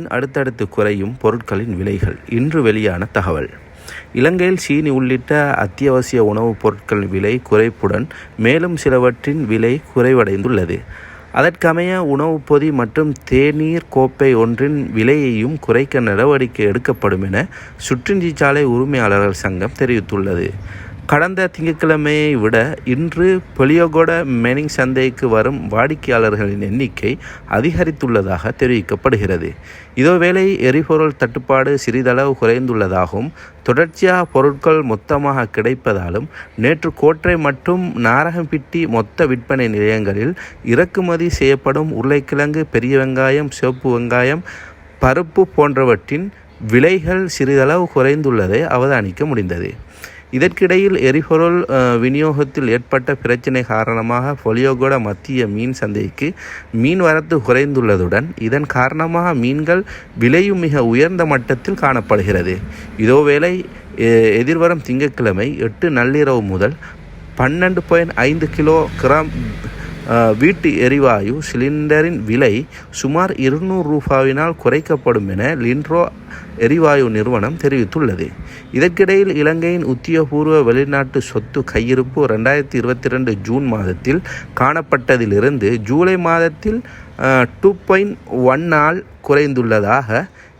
அடுத்தடுத்து குறையும் பொருட்களின் விலைகள். இன்று வெளியான தகவல். இலங்கையில் சீனி உள்ளிட்ட அத்தியாவசிய உணவுப் பொருட்களின் விலை குறைப்புடன் மேலும் சிலவற்றின் விலை குறைவடைந்துள்ளது. அதற்கமைய உணவுப் பொதி மற்றும் தேநீர் கோப்பை ஒன்றின் விலையையும் குறைக்க நடவடிக்கை எடுக்கப்படும் என சுற்றுஞ்சிச்சாலை உரிமையாளர்கள் சங்கம் தெரிவித்துள்ளது. கடந்த திங்கட்கிழமையை விட இன்று பொலியோகோட மெனிங் சந்தைக்கு வரும் வாடிக்கையாளர்களின் எண்ணிக்கை அதிகரித்துள்ளதாக தெரிவிக்கப்படுகிறது. இதோவேளை எரிபொருள் தட்டுப்பாடு சிறிதளவு குறைந்துள்ளதாகவும் தொடர்ச்சியாக பொருட்கள் மொத்தமாக கிடைப்பதாலும் நேற்று கோட்டை மற்றும் நாரகம்பிட்டி மொத்த விற்பனை நிலையங்களில் இறக்குமதி செய்யப்படும் உருளைக்கிழங்கு பெரிய வெங்காயம் சிவப்பு வெங்காயம் பருப்பு போன்றவற்றின் விலைகள் சிறிதளவு குறைந்துள்ளதை அவதானிக்க முடிந்தது. இதற்கிடையில் எரிபொருள் விநியோகத்தில் ஏற்பட்ட பிரச்சினை காரணமாக பொலியோகோட மத்திய மீன் சந்தைக்கு மீன் வரத்து குறைந்துள்ளதுடன் இதன் காரணமாக மீன்கள் விலையும் மிக உயர்ந்த மட்டத்தில் காணப்படுகிறது. இதோவேளை எதிர்வரும் திங்கட்கிழமை எட்டு நள்ளிரவு முதல் பன்னெண்டு பாயிண்ட் ஐந்து கிலோ கிராம் வீட்டு எரிவாயு சிலிண்டரின் விலை சுமார் இருநூறு ரூபாவினால் குறைக்கப்படும் என லின்ட்ரோ எரிவாயு நிறுவனம் தெரிவித்துள்ளது. இதற்கிடையில் இலங்கையின் உத்தியோகபூர்வ வெளிநாட்டு சொத்து கையிருப்பு ரெண்டாயிரத்தி இருபத்தி ரெண்டு ஜூன் மாதத்தில் காணப்பட்டதிலிருந்து ஜூலை மாதத்தில் டூ பாயிண்ட் ஒன்னால் குறைந்துள்ளதாக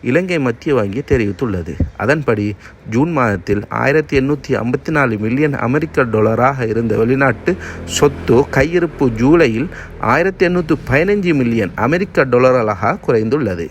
இலங்கை மத்திய வங்கி தெரிவித்துள்ளது. அதன்படி ஜூன் மாதத்தில் ஆயிரத்தி எண்ணூற்றி ஐம்பத்தி நாலு மில்லியன் அமெரிக்க டாலராக இருந்த வெளிநாட்டு சொத்து கையிருப்பு ஜூலையில் ஆயிரத்தி எண்ணூற்றி பதினஞ்சு மில்லியன் அமெரிக்க டாலர்களாக குறைந்துள்ளது.